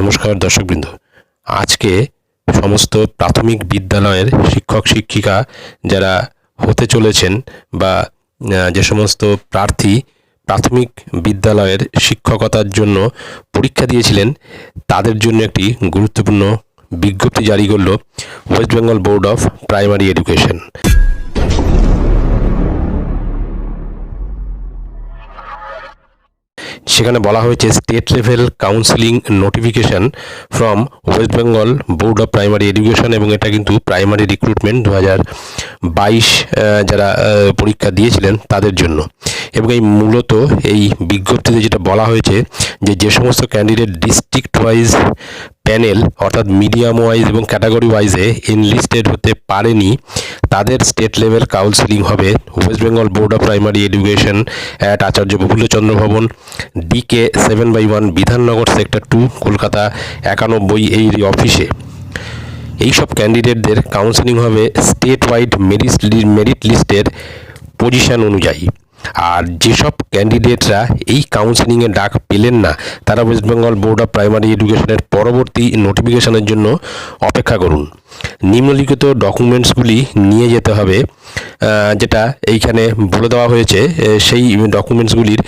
নমস্কার দর্শকবৃন্দ। আজকে সমস্ত প্রাথমিক বিদ্যালয়ের শিক্ষক, শিক্ষিকা যারা হতে চলেছেন বা যে সমস্ত প্রার্থী প্রাথমিক বিদ্যালয়ের শিক্ষকতার জন্য পরীক্ষা দিয়েছিলেন, তাদের জন্য একটি গুরুত্বপূর্ণ বিজ্ঞপ্তি জারি করল West Bengal board of primary education. সেখানে বলা হয়েছে state level counselling notification from West Bengal board of primary education এবং এটা কিন্তু প্রাইমারি রিক্রুটমেন্ট দু বাইশ যারা পরীক্ষা দিয়েছিলেন তাদের জন্য। এবং এই মূলত এই বিজ্ঞপ্তিতে যেটা বলা হয়েছে যে যে সমস্ত ক্যান্ডিডেট ডিস্ট্রিক্ট ওয়াইজ প্যানেল, অর্থাৎ মিডিয়াম ওয়াইজ এবং ক্যাটাগরি ওয়াইজে এনলিস্টেড হতে পারেনি। তাদের স্টেট লেভেল কাউন্সিলিং হবে West Bengal board of primary education at Acharya Prafullachandra Bhavan DK seven by one Bidhannagar sector two Kolkata একানব্বই এই অফিসে এইসব ক্যান্ডিডেটদের কাউন্সিলিং হবে স্টেট ওয়াইড মেরিট মেরিট লিস্টের পজিশন অনুযায়ী। আর যেসব ক্যান্ডিডেটরা এই কাউন্সিলিংয়ে ডাক পেলেন না, তারা West Bengal board of primary এডুকেশনের পরবর্তী নোটিফিকেশনের জন্য অপেক্ষা করুন। নিম্নলিখিত ডকুমেন্টসগুলি নিয়ে যেতে হবে যেটা এইখানে বলে দেওয়া হয়েছে সেই ডকুমেন্টসগুলির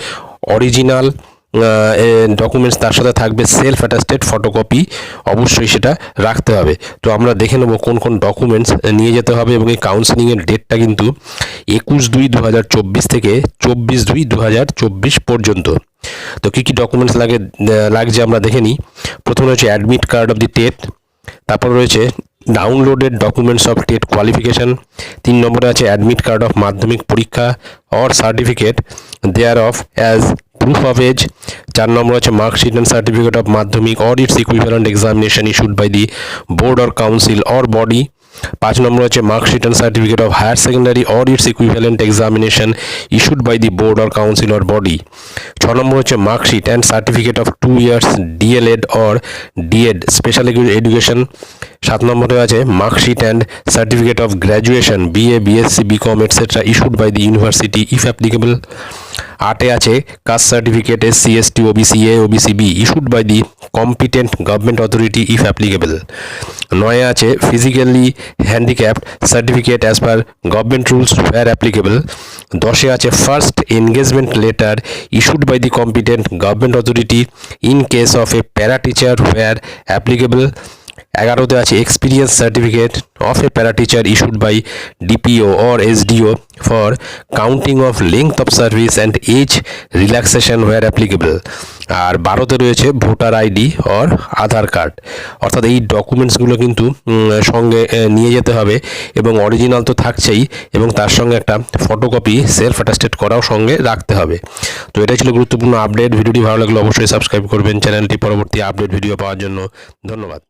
অরিজিনাল ডকুমেন্টস তার সাথে থাকবে সেলফ অ্যাটাস্টেড ফটোকপি অবশ্যই সেটা রাখতে হবে। তো আমরা দেখে নেব কোন কোন ডকুমেন্টস নিয়ে যেতে হবে এবং এই কাউন্সিলিংয়ের ডেটটা কিন্তু একুশ দুই দু থেকে চব্বিশ দুই দু পর্যন্ত। তো কী কী ডকুমেন্টস লাগে লাগছে আমরা দেখে নিই। প্রথমে হচ্ছে admit card of the TET তারপর রয়েছে downloaded documents of TET qualification তিন নম্বরে আছে অ্যাডমিট কার্ড অফ মাধ্যমিক পরীক্ষা or certificate thereof as proof of age চার নম্বর আছে marksheet and certificate of Madhyamik or its equivalent examination issued by the board or council or body পাঁচ নম্বর হচ্ছে marksheet and certificate of higher secondary or its equivalent examination issued by the board or council or body ছ নম্বর হচ্ছে marksheet and certificate of two years DElEd or DEd special education সাত নম্বরে আছে marksheet and certificate of graduation BA BSc BCom etcetera issued by the university if applicable আটে আছে caste certificate S C S T OBC A OBC B issued by the competent government authority if applicable নয়ে আছে physically handicapped certificate as per government rules where applicable দশে আছে first engagement letter issued by the competent government authority in case of a para teacher where applicable এগারোতে আছে experience certificate of a para teacher issued by DPO or SDO for counting of length of service and age relaxation where applicable আর বারোতে রয়েছে voter ID or Aadhaar card. অর্থাৎ এই ডকুমেন্টসগুলো কিন্তু সঙ্গে নিয়ে যেতে হবে এবং অরিজিনাল তো থাকছেই এবং তার সঙ্গে একটা ফটোকপি সেলফ অ্যাটাস্টেড করাও সঙ্গে রাখতে হবে। তো এটাই ছিল গুরুত্বপূর্ণ আপডেট ভিডিওটি ভালো লাগলে অবশ্যই সাবস্ক্রাইব করবেন। চ্যানেলটি পরবর্তী আপডেট ভিডিও পাওয়ার জন্য ধন্যবাদ।